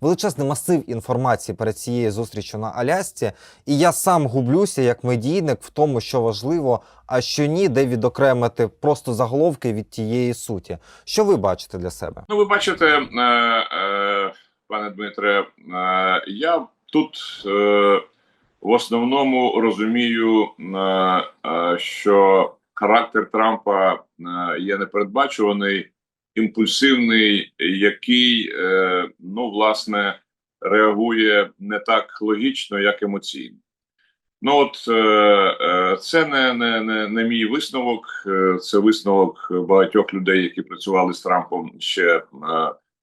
величезний масив інформації перед цією зустрічю на Алясці, і я сам гублюся як медійник в тому, що важливо, а що ні, де відокремити просто заголовки від тієї суті. Що ви бачите для себе? Ну, ви бачите, е, е, пане Дмитре, е, я тут е, в основному розумію, е, е, що характер Трампа е, є непередбачуваний, імпульсивний, який, е, ну, власне, реагує не так логічно, як емоційно. Ну, от е, е, це не, не, не, не мій висновок, це висновок багатьох людей, які працювали з Трампом ще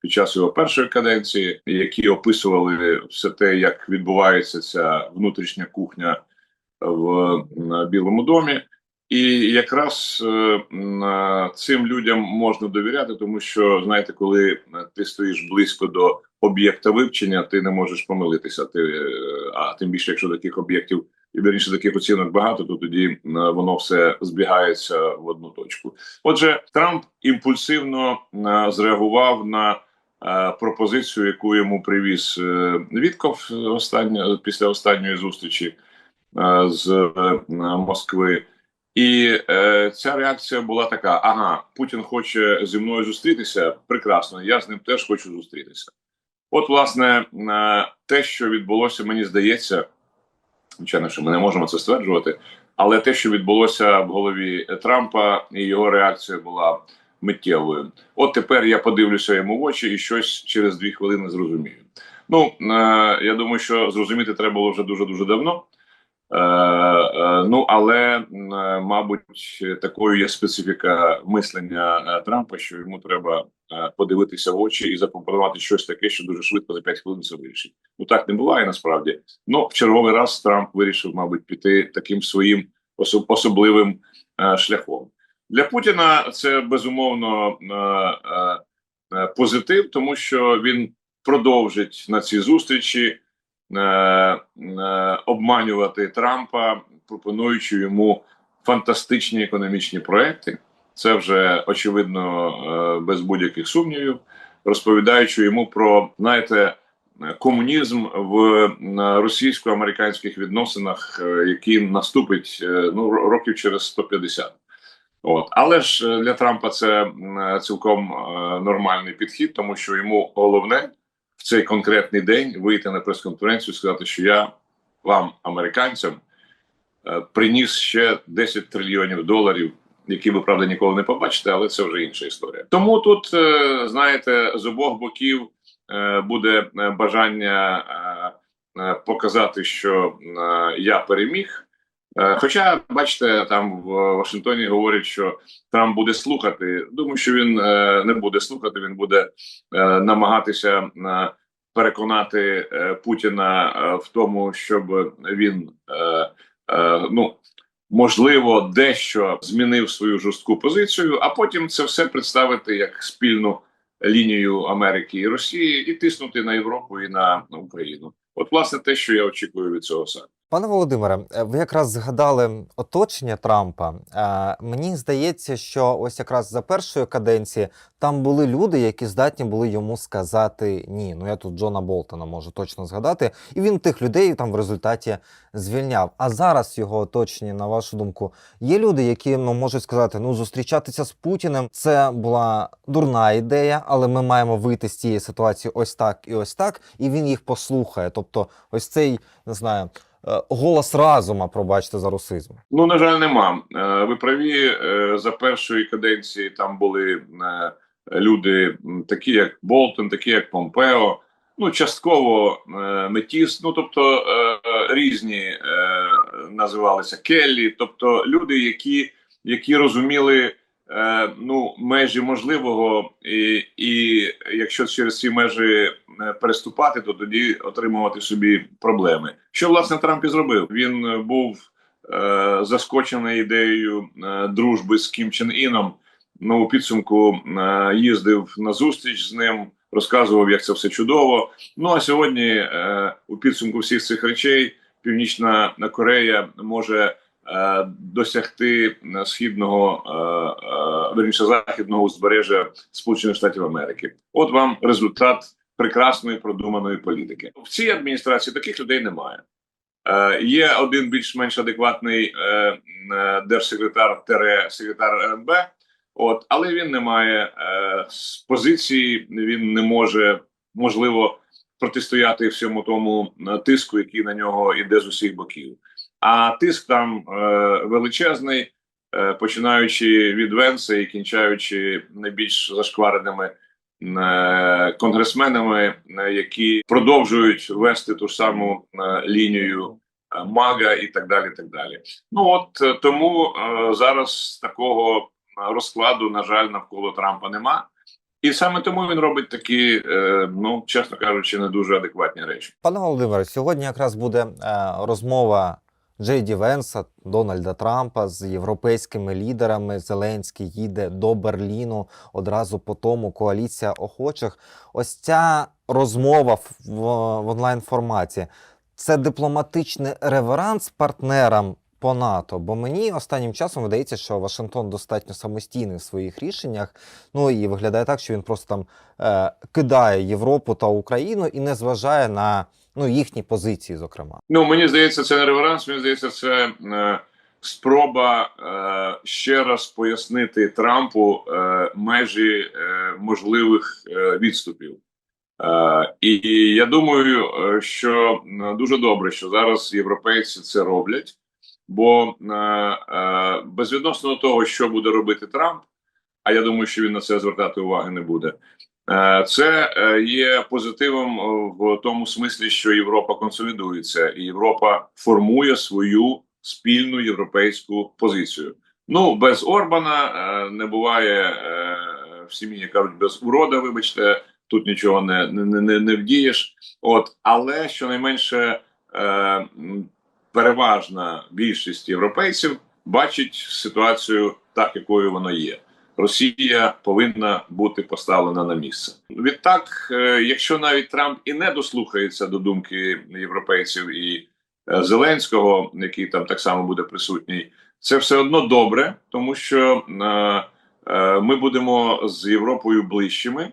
під час його першої каденції, які описували все те, як відбувається ця внутрішня кухня в Білому домі. І якраз е, е, цим людям можна довіряти, тому що знаєте, коли е, ти стоїш близько до об'єкта вивчення, ти не можеш помилитися. Ти а тим більше, якщо таких об'єктів і вірніше таких оцінок багато, то тоді воно все збігається в одну точку. Отже, Трамп імпульсивно зреагував на пропозицію, яку йому привіз Вітков остання після останньої зустрічі з Москви. І е, ця реакція була така: ага, Путін хоче зі мною зустрітися. Прекрасно, я з ним теж хочу зустрітися. От, власне, е, те, що відбулося, мені здається, звичайно, що ми не можемо це стверджувати, але те, що відбулося в голові Трампа, і його реакція була миттєвою. От тепер я подивлюся йому в очі і щось через дві хвилини зрозумію. Ну е, я думаю, що зрозуміти треба було вже дуже дуже давно. Е, е, ну але е, мабуть, такою є специфіка мислення Трампа, що йому треба подивитися в очі і запропонувати щось таке, що дуже швидко за 5 хвилин це вирішить. Ну так не буває насправді. Ну в черговий раз Трамп вирішив, мабуть, піти таким своїм особливим шляхом. Для Путіна це безумовно позитив, тому що він продовжить на цій зустрічі обманювати Трампа, пропонуючи йому фантастичні економічні проекти. Це вже очевидно е, без будь-яких сумнівів, розповідаючи йому про знаєте. е, Комунізм в е, російсько-американських відносинах, е, який наступить е, ну років через 150. От але ж е, для Трампа це е, цілком е, нормальний підхід, тому що йому головне в цей конкретний день вийти на прес-конференцію і сказати, що я вам, американцям, е, приніс ще 10 трильйонів доларів, які ви правда ніколи не побачите, але це вже інша історія. Тому тут е, знаєте, з обох боків е, буде бажання показати, що я переміг. Е, Хоча, бачите, там в Вашингтоні говорять, що Трамп буде слухати. Думаю, що він е, не буде слухати, він буде е, намагатися переконати Путіна в тому, щоб він ну можливо дещо змінив свою жорстку позицію, а потім це все представити як спільну лінію Америки і Росії, і тиснути на Європу і на Україну. От, власне, те, що я очікую від цього саме. Пане Володимире, е, ви якраз згадали оточення Трампа. Е, Мені здається, що ось якраз за першої каденції там були люди, які здатні були йому сказати ні. Ну я тут Джона Болтона можу точно згадати, і він тих людей там в результаті звільняв. А зараз його оточенні, на вашу думку, є люди, які ну, можуть сказати: ну зустрічатися з Путіним це була дурна ідея, але ми маємо вийти з цієї ситуації ось так і ось так, і він їх послухає. Тобто, ось цей не знаю. Е, Голос разума, пробачте за русизм. Ну, на жаль, нема. Е, Ви праві е, за першої каденції там були люди, такі як Болтон, такі як Помпео. Ну, частково Метіс, ну тобто різні називалися Келлі, тобто люди, які, які розуміли ну, межі можливого, і, і якщо через ці межі переступати, то тоді отримувати собі проблеми. Що власне Трамп і зробив? Він е, був е, заскочений ідеєю е, дружби з Кім Чен Іном. Ну, у підсумку е, їздив на зустріч з ним, розказував, як це все чудово. Ну а сьогодні, е, у підсумку всіх цих речей, Північна Корея може е, досягти е, східного верніше західного узбережжя Сполучених Штатів Америки. От вам результат прекрасної продуманої політики. В цій адміністрації таких людей немає. Е, є один більш-менш адекватний е, е, держсекретар тере секретар РНБ, от, але він не має е, з позиції, він не може можливо протистояти всьому тому е, тиску, який на нього іде з усіх боків. А тиск там е, величезний, е, починаючи від Венса і кінчаючи найбільш зашквареними конгресменами, е, які продовжують вести ту саму е, лінію е, Мага і так далі. так далі. Ну от е, тому е, зараз такого е, розкладу, на жаль, навколо Трампа нема. І саме тому він робить такі, е, ну чесно кажучи, не дуже адекватні речі. Пане Володимире, сьогодні якраз буде е, розмова Джей Ді Венса, Дональда Трампа з європейськими лідерами. Зеленський їде до Берліну одразу по тому коаліція охочих. Ось ця розмова в, в, онлайн форматі. Це дипломатичний реверанс партнерам по НАТО. Бо мені останнім часом видається, що Вашингтон достатньо самостійний в своїх рішеннях. Ну і виглядає так, що він просто там е, кидає Європу та Україну і не зважає на ну, їхні позиції, зокрема. Ну мені здається, це не реверанс. Мені здається, це е, спроба е, ще раз пояснити Трампу е, межі е, можливих е, відступів. Е, і я думаю, е, що дуже добре, що зараз європейці це роблять, бо е, е, безвідносно того, що буде робити Трамп, а я думаю, що він на це звертати уваги не буде. Е, Це е, є позитивом е, в тому смислі, що Європа консолідується, і Європа формує свою спільну європейську позицію. Ну без Орбана не буває в сім'ї, кажуть, без урода. Вибачте, тут нічого не, не, не, не вдієш. От, але щонайменше переважна більшість європейців бачить ситуацію так, якою вона є. Росія повинна бути поставлена на місце. Відтак, е, якщо навіть Трамп і не дослухається до думки європейців і е, Зеленського, який там так само буде присутній, це все одно добре, тому що е, ми будемо з Європою ближчими,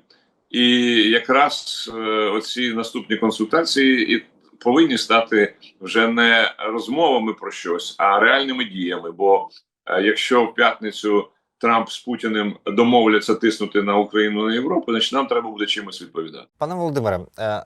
і якраз оці наступні консультації і повинні стати вже не розмовами про щось, а реальними діями. Бо якщо в п'ятницю Трамп з Путіним домовляться тиснути на Україну на Європу, значить нам треба буде чимось відповідати. Пане Володимире, е,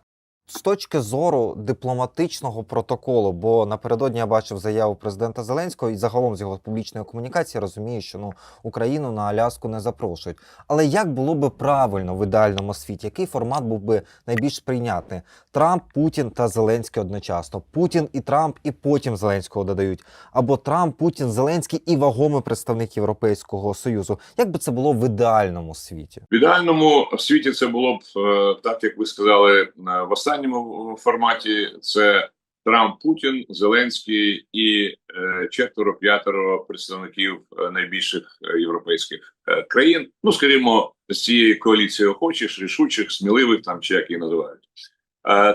з точки зору дипломатичного протоколу, бо напередодні я бачив заяву президента Зеленського і загалом з його публічної комунікації розумію, що ну Україну на Аляску не запрошують. Але як було би правильно в ідеальному світі? Який формат був би найбільш прийнятний? Трамп, Путін та Зеленський одночасно. Путін і Трамп, і потім Зеленського додають. Або Трамп, Путін, Зеленський і вагомий представник Європейського союзу. Як би це було в ідеальному світі? В ідеальному світі це було б е, так, як ви сказали е, в останньому форматі. Це Трамп, Путін, Зеленський і е, четверо-п'ятеро представників е, найбільших е, європейських країн. Ну скажімо, з цієї коаліції охочих, рішучих, сміливих там чи як її називають.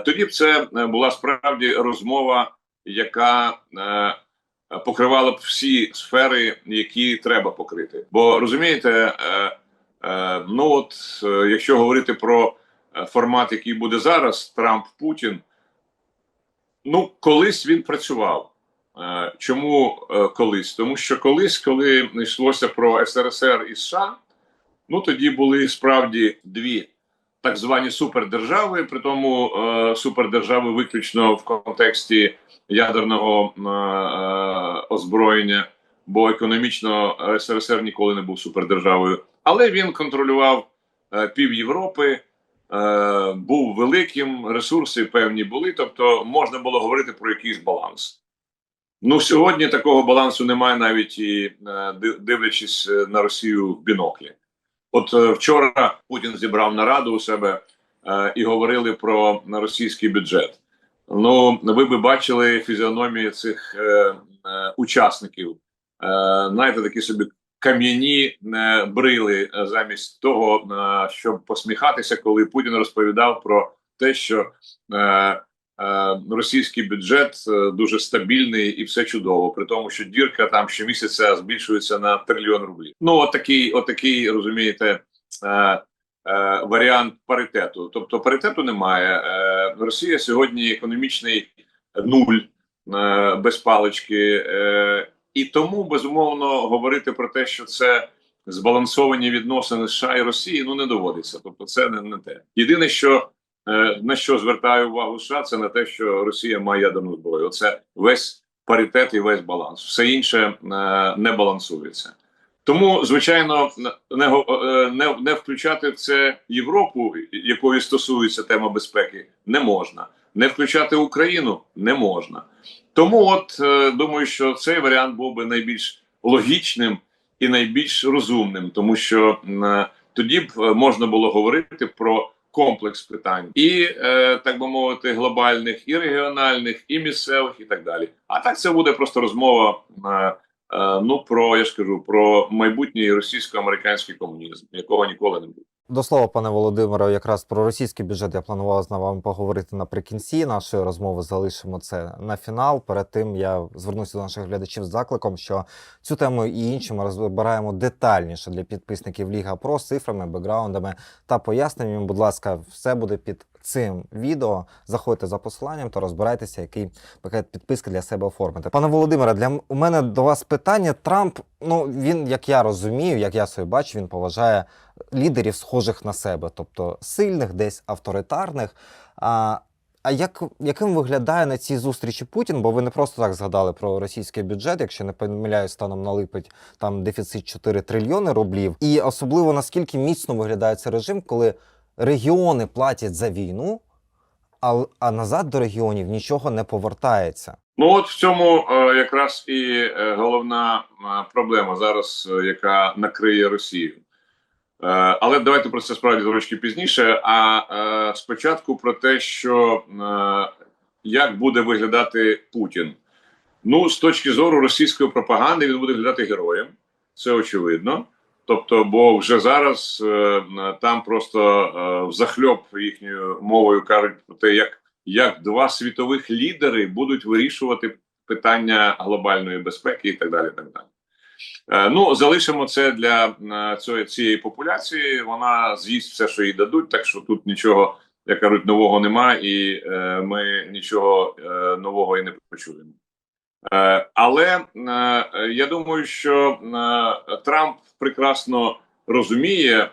Тоді б це була справді розмова, яка покривала б всі сфери, які треба покрити. Бо розумієте, ну от якщо говорити про формат, який буде зараз, Трамп Путін, ну колись він працював. Е, Чому е, колись? Тому що колись, коли йшлося про СРСР і США, ну тоді були справді дві так звані супердержави, при тому е, супердержави виключно в контексті ядерного е, е, озброєння, бо економічно СРСР ніколи не був супердержавою. Але він контролював е, пів Європи, е, був великим, ресурси певні були, тобто можна було говорити про якийсь баланс. Ну, сьогодні такого балансу немає, навіть і е, дивлячись е, на Росію в біноклі. От вчора Путін зібрав нараду у себе і говорили про російський бюджет. Ну, ви би бачили фізіономії цих учасників. Е, знаєте, такі собі кам'яні е, брили е, замість того, е, щоб посміхатися, коли Путін розповідав про те, що російський бюджет дуже стабільний і все чудово, при тому, що дірка там щомісяця збільшується на трильйон рублів. Ну, отакий, отакий, розумієте, варіант паритету. Тобто паритету немає. Росія сьогодні економічний нуль без палички, і тому безумовно говорити про те, що це збалансовані відносини США і Росії, ну не доводиться. Тобто, це не, не те. Єдине, що е, на що звертаю увагу США, це на те, що Росія має ядерну зброю. Оце весь паритет і весь баланс. Все інше е, не балансується. Тому, звичайно, не, е, не, не включати в це Європу, якої стосується тема безпеки, не можна. Не включати Україну не можна. Тому, от е, думаю, що цей варіант був би найбільш логічним і найбільш розумним, тому що е, тоді б е, можна було говорити про комплекс питань, і так би мовити, глобальних, і регіональних, і місцевих, і так далі. А так це буде просто розмова. Ну про я ж кажу про майбутній російсько-американський комунізм, якого ніколи не буде. До слова, пане Володимире, якраз про російський бюджет я планував з вами поговорити наприкінці нашої розмови. Залишимо це на фінал. Перед тим я звернуся до наших глядачів з закликом, що цю тему і інші ми розбираємо детальніше для підписників Ліга Про з цифрами, бекграундами та поясненнями. Будь ласка, все буде під цим відео. Заходьте за посиланням та розбирайтеся, який пакет підписки для себе оформити. Пане Володимире, для у мене до вас питання. Трамп, ну він, як я розумію, як я собі бачу, він поважає лідерів, схожих на себе, тобто сильних, десь авторитарних. А, а як, яким виглядає на цій зустрічі Путін? Бо ви не просто так згадали про російський бюджет, якщо не помиляюсь, станом на липень там дефіцит 4 трильйони рублів. І особливо наскільки міцно виглядає цей режим, коли регіони платять за війну, а, а назад до регіонів нічого не повертається. Ну от в цьому е, якраз і е, головна е, проблема зараз, яка накриє Росію. Але давайте про це справді трошки пізніше. А спочатку про те, що як буде виглядати Путін. Ну, з точки зору російської пропаганди, він буде виглядати героєм, це очевидно. Тобто, бо вже зараз е, там просто е, взахльоб їхньою мовою кажуть про те, як як два світових лідери будуть вирішувати питання глобальної безпеки і так далі. Так далі. Е, ну, залишимо це для е, цієї, цієї популяції. Вона з'їсть все, що їй дадуть, так що тут нічого, як кажуть, нового нема, і е, ми нічого е, нового і не почуємо. Е, але е, я думаю, що е, Трамп прекрасно розуміє е,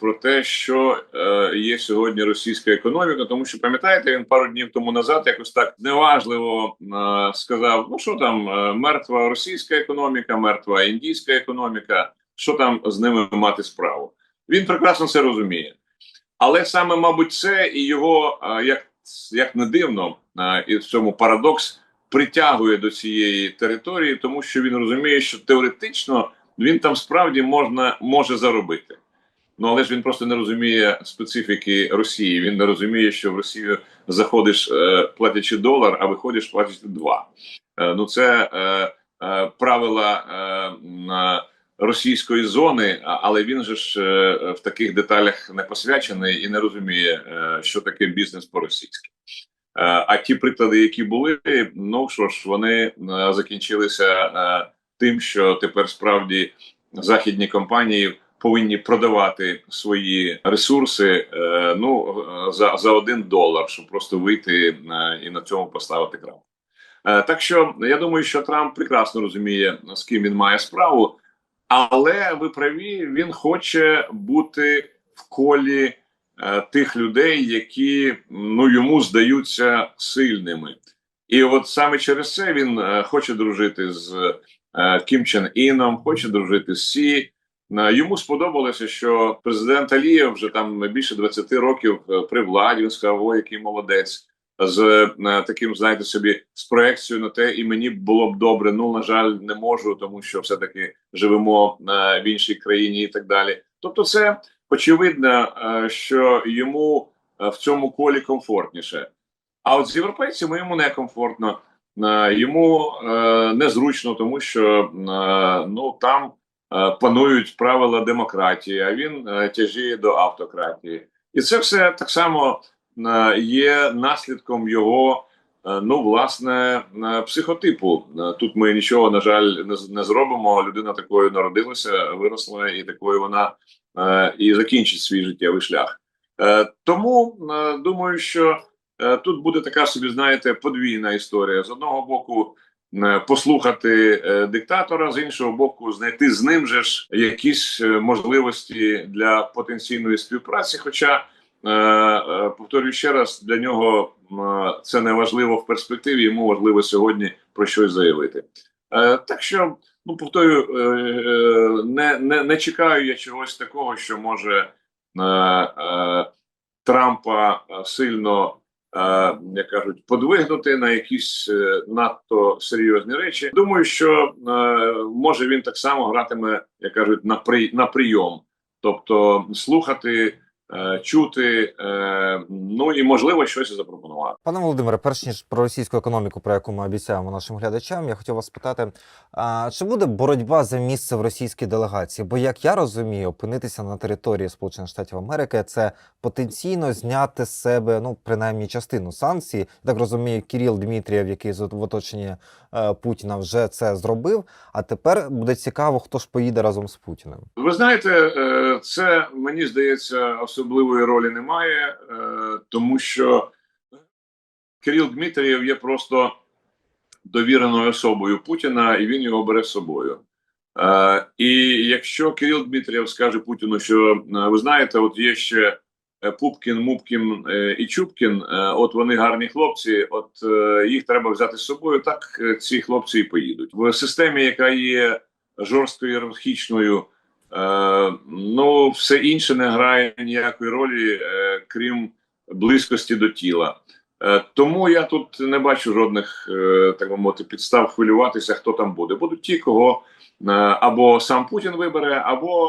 про те, що е, є сьогодні російська економіка, тому що пам'ятаєте, він пару днів тому назад якось так неважливо е, сказав: ну що там, мертва російська економіка, мертва індійська економіка, що там з ними мати справу? Він прекрасно це розуміє. Але саме, мабуть, це і його, як, як не дивно, і в цьому парадокс притягує до цієї території, тому що він розуміє, що теоретично він там справді можна може заробити. Ну але ж він просто не розуміє специфіки Росії. Він не розуміє, що в Росію заходиш, е, платячи долар, а виходиш платячи два. Е, ну це е, правила російської зони, але він же ж в таких деталях не посвячений і не розуміє, що таке бізнес по-російськи. А ті приклади, які були, ну що ж, вони закінчилися тим, що тепер справді західні компанії повинні продавати свої ресурси е, ну е, за, за один долар, щоб просто вийти е, і на цьому поставити крапку. Так що я думаю, що Трамп прекрасно розуміє, з ким він має справу, але ви праві, він хоче бути в колі тих людей, які ну йому здаються сильними. І от саме через це він хоче дружити з Кім Чен Іном, хоче дружити з Сі. Е, Йому сподобалося, що президент Алієв вже там більше 20 років е, при владі. Він сказав, ой, який молодець. З е, таким, знаєте собі, з проекцією на те, і мені було б добре. Ну на жаль, не можу, тому що все-таки живемо е, в іншій країні і так далі. Тобто, це очевидно, е, що йому е, в цьому колі комфортніше. А от з європейцями йому некомфортно, е, йому е, незручно, тому що е, ну там е, панують правила демократії, а він е, тяжіє до автократії, і це все так само е, є наслідком його. е, Ну, власне, е, психотипу. Е, Тут ми нічого, на жаль, не, зробимо. Людина такою народилася, виросла, і такою вона е, і закінчить свій життєвий шлях. Е, тому е, думаю, що е, тут буде така собі, знаєте, подвійна історія. З одного боку, е, послухати е, диктатора, з іншого боку, знайти з ним же ж якісь е, можливості для потенційної співпраці. Хоча, е, е, повторюю ще раз, для нього е, це не важливо в перспективі, йому важливо сьогодні про щось заявити. Е, так що, ну повторюю, е, е, не, не, не чекаю я чогось такого, що може е, е, Трампа е, сильно, е, як кажуть, подвигнути на якісь е, надто серйозні речі. Думаю, що е, може він так само гратиме, як кажуть, на при на прийом, тобто слухати, е, чути, е, ну і можливо щось запропонувати. Пане Володимире, перш ніж про російську економіку, про яку ми обіцяємо нашим глядачам, я хотів вас спитати, а, чи буде боротьба за місце в російській делегації? Бо як я розумію, опинитися на території Сполучених Штатів Америки це потенційно зняти з себе ну принаймні частину санкцій. Я так розумію, Кіріл Дмитрієв, який в оточенні е, Путіна, вже це зробив. А тепер буде цікаво, хто ж поїде разом з Путіним. Ви знаєте, е, це мені здається особливої ролі немає, е, тому що Кирил Дмитрієв є просто довіреною особою Путіна, і він його бере з собою. Е, І якщо Кирил Дмитрієв скаже Путіну, що е, ви знаєте, от є ще Пупкін, Мупкін і Чупкін, от вони гарні хлопці, от їх треба взяти з собою. Так ці хлопці і поїдуть в системі, яка є жорстко ієрархічною. Е, ну, все інше не грає ніякої ролі, е, крім близькості до тіла. Е, тому я тут не бачу жодних, е, так би мовити, підстав хвилюватися, хто там буде. Будуть ті, кого е, або сам Путін вибере, або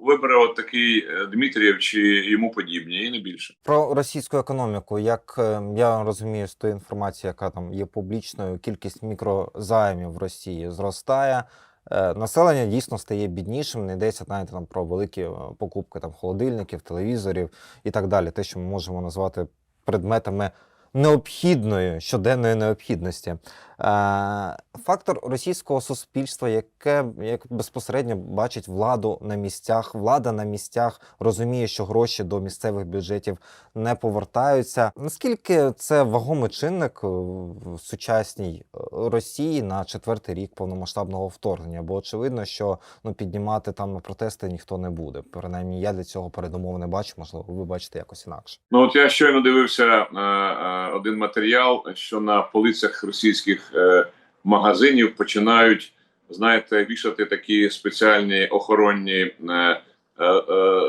е, вибере от такий е, Дмитрієв чи йому подібні, і не більше. Про російську економіку, як е, я розумію з тої інформації, яка там є публічною, кількість мікрозаймів в Росії зростає. Е, Населення дійсно стає біднішим, не йдеться навіть там про великі е, покупки там холодильників, телевізорів і так далі. Те, що ми можемо назвати предметами необхідної щоденної необхідності. Е, Фактор російського суспільства, яке як безпосередньо бачить владу на місцях, влада на місцях розуміє, що гроші до місцевих бюджетів не повертаються. Наскільки це вагомий чинник е, в сучасній е, Росії на четвертий рік повномасштабного вторгнення? Бо очевидно, що ну піднімати там протести ніхто не буде. Принаймні, я для цього передумов не бачу. Можливо, ви бачите якось інакше. Ну от я щойно дивився е, е, один матеріал, що на полицях російських е, магазинів починають, знаєте, вішати такі спеціальні охоронні е, е,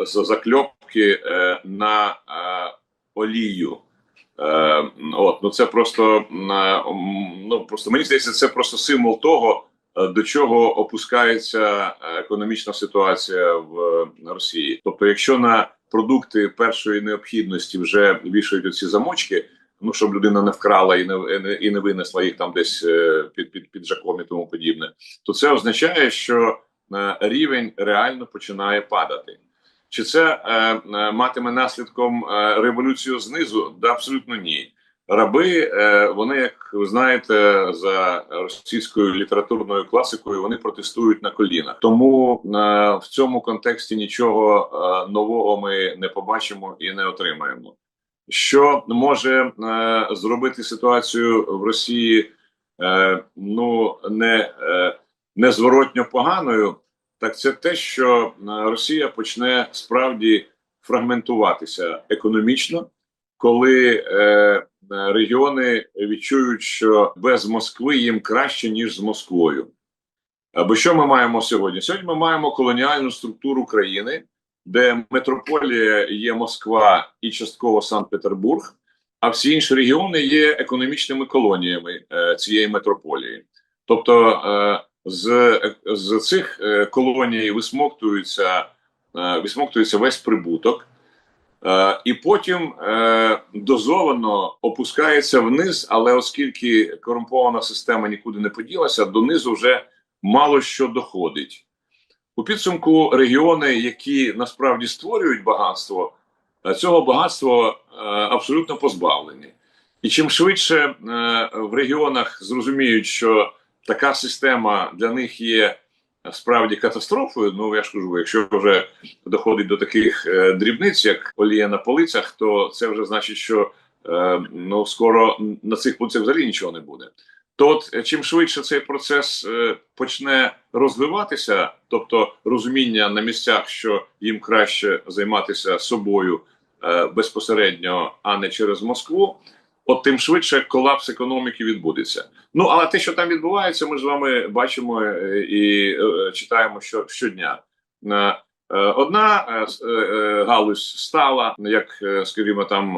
за- закльопки на олію. От, ну це просто ну просто мені здається, це просто символ того, до чого опускається економічна ситуація в Росії. Тобто, якщо на продукти першої необхідності вже вішають оці замочки, ну щоб людина не вкрала і не і не, винесла їх там десь е, під під піджаком і тому подібне, то це означає, що е, рівень реально починає падати. Чи це е, е, матиме наслідком революцію знизу? Да, абсолютно ні. Раби, е, вони, як ви знаєте, за російською літературною класикою, вони протестують на колінах. Тому е, в цьому контексті нічого нового ми не побачимо і не отримаємо. Що може е, зробити ситуацію в Росії е, ну не, е, незворотньо поганою? Так це те, що е, Росія почне справді фрагментуватися економічно, коли е, регіони відчують, що без Москви їм краще ніж з Москвою. Бо що ми маємо сьогодні? Сьогодні ми маємо колоніальну структуру країни, де метрополія є Москва і частково Санкт-Петербург, а всі інші регіони є економічними колоніями е, цієї метрополії. Тобто е, з, з цих е, колоній висмоктується, висмоктується весь прибуток. І потім дозовано опускається вниз, але оскільки корумпована система нікуди не поділася, донизу вже мало що доходить. У підсумку регіони, які насправді створюють багатство, е, цього багатства е, абсолютно позбавлені. І чим швидше е, в регіонах зрозуміють, що така система для них є справді катастрофою. Ну я ж кажу, якщо вже доходить до таких дрібниць, як олія на полицях, то це вже значить, що ну скоро на цих полицях взагалі нічого не буде. То от е, чим швидше цей процес е, почне розвиватися, тобто розуміння на місцях, що їм краще займатися собою е, безпосередньо, а не через Москву, от тим швидше колапс економіки відбудеться. Ну але те, що там відбувається, ми з вами бачимо і читаємо що, щодня. Одна галузь стала, як скажімо, там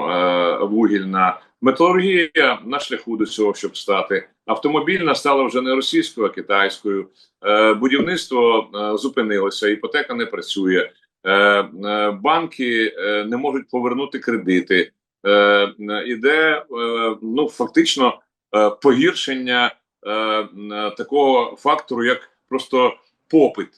вугільна металургія на шляху до цього, щоб стати. Автомобільна стала вже не російською, а китайською. Е, Будівництво е, зупинилося, іпотека не працює. Е, е, Банки е, не можуть повернути кредити. Е, е, Іде е, ну фактично е, погіршення е, такого фактору, як просто попит.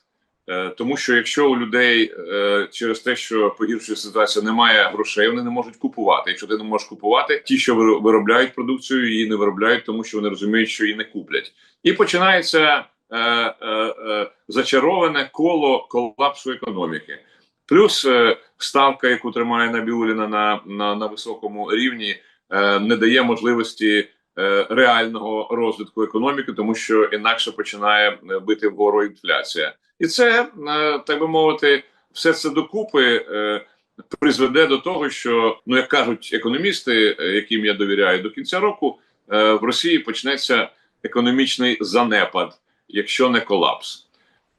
Е, Тому що якщо у людей е, через те, що погіршує ситуація, немає грошей, вони не можуть купувати. Якщо ти не можеш купувати, ті, що виро- виробляють продукцію, її не виробляють, тому що вони розуміють, що її не куплять, і починається е, зачароване коло колапсу економіки. Плюс ставка, яку тримає Набіуліна на, на, на високому рівні, не дає можливості реального розвитку економіки, тому що інакше починає бити вгору інфляція. І це, е, так би мовити, все це докупи е, призведе до того, що, ну як кажуть економісти, е, яким я довіряю, до кінця року в Росії почнеться економічний занепад, якщо не колапс.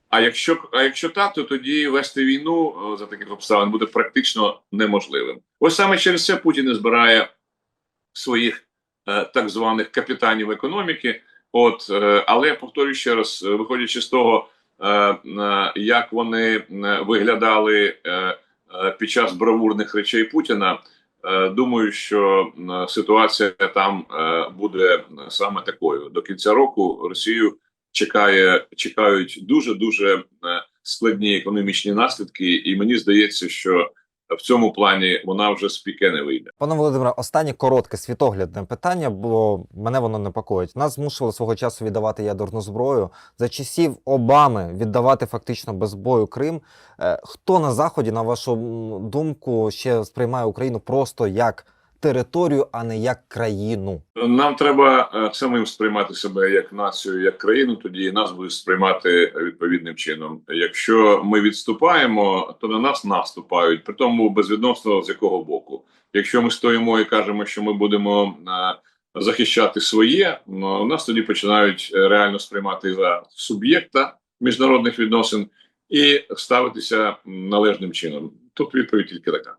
А якщо, а якщо так, то тоді вести війну за таких обставин буде практично неможливим. Ось саме через це Путін і збирає своїх е, так званих капітанів економіки. От, е, але повторюю ще раз, виходячи з того, як вони е, виглядали е, е, під час бравурних речей Путіна, е, думаю, що е, ситуація там е, буде саме такою. До кінця року Росію чекає, чекають дуже дуже складні економічні наслідки, і мені здається, що в цьому плані вона вже з піке не вийде. Пане Володимире, останнє коротке світоглядне питання, бо мене воно непокоїть. Нас змушували свого часу віддавати ядерну зброю за часів Обами віддавати фактично без бою Крим. Е, Хто на заході, на вашу думку, ще сприймає Україну просто як територію, а не як країну? Нам треба е, самим сприймати себе як націю, як країну. Тоді нас будуть сприймати відповідним чином. Якщо ми відступаємо, то на нас наступають, при тому безвідносно з якого боку. Якщо ми стоїмо і кажемо, що ми будемо е, захищати своє, ну, нас тоді починають е, реально сприймати за суб'єкта міжнародних відносин і ставитися належним чином. Тут відповідь тільки така.